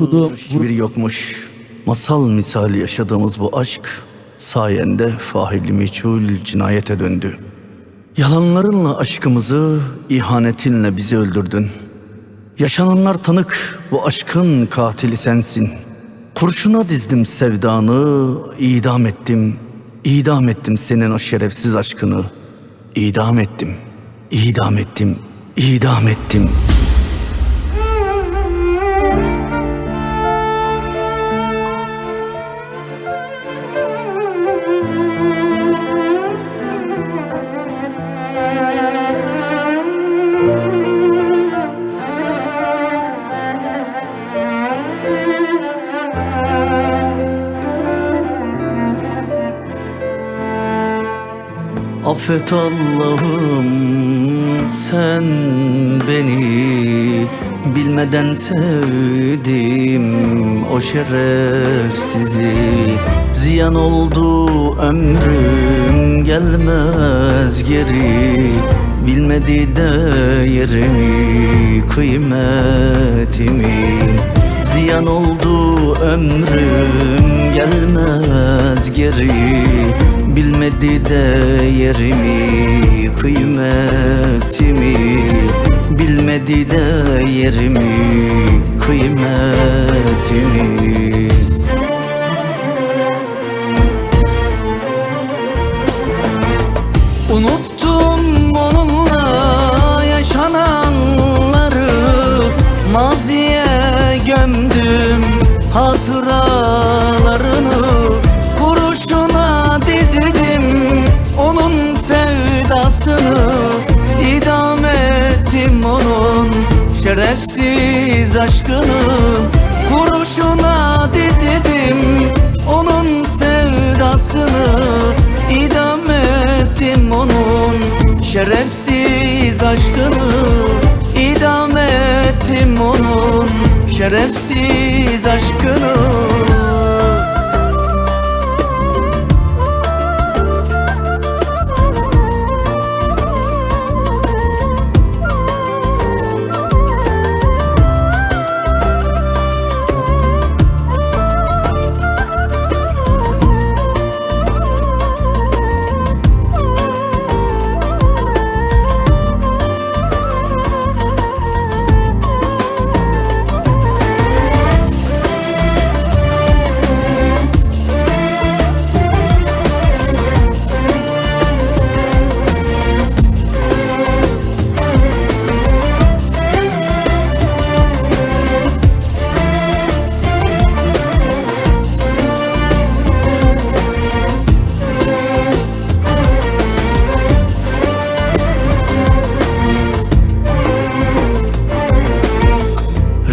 Bu Hiçbir yokmuş. Masal misali yaşadığımız bu aşk sayende fahilli meçhul cinayete döndü. Yalanlarınla aşkımızı, ihanetinle bizi öldürdün. Yaşananlar tanık, bu aşkın katili sensin. Kurşuna dizdim sevdanı, idam ettim. İdam ettim senin o şerefsiz aşkını. İdam ettim, idam ettim, idam ettim. Affet Allah'ım sen beni Bilmeden sevdim. O şerefsizi Ziyan oldu ömrüm gelmez geri. Bilmedi değerimi kıymetimi. Ziyan oldu ömrüm gelmez geri Bilmedi değerimi kıymetimi Bilmedi değerimi kıymetimi şerefsiz aşkını Kurşuna dizdim onun sevdasını İdam ettim onun. Şerefsiz aşkını İdam ettim onun. Şerefsiz aşkını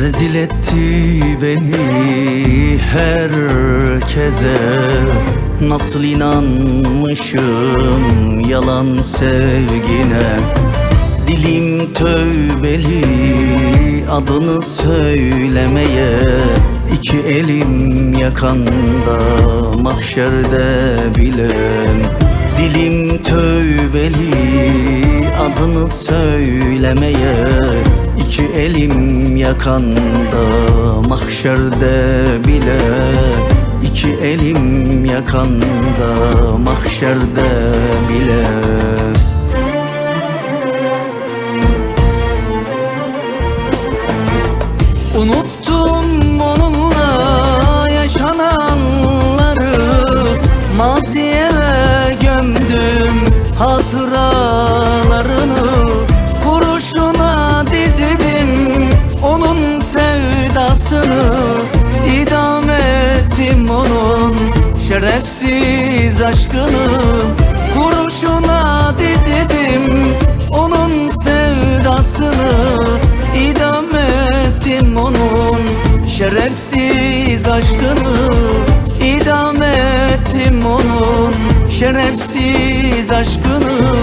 Rezil etti beni herkese. Nasıl inanmışım yalan sevgine? Dilim tövbeli adını söylemeye. İki elim yakanda mahşerde bile. Dilim tövbeli adını söylemeye İki elim yakanda mahşerde bile İki elim yakanda mahşerde bile. Unuttum Şerefsiz aşkının kuruşuna dizdim Onun sevdasını idam ettim onun. Şerefsiz aşkını idam ettim onun. Şerefsiz aşkını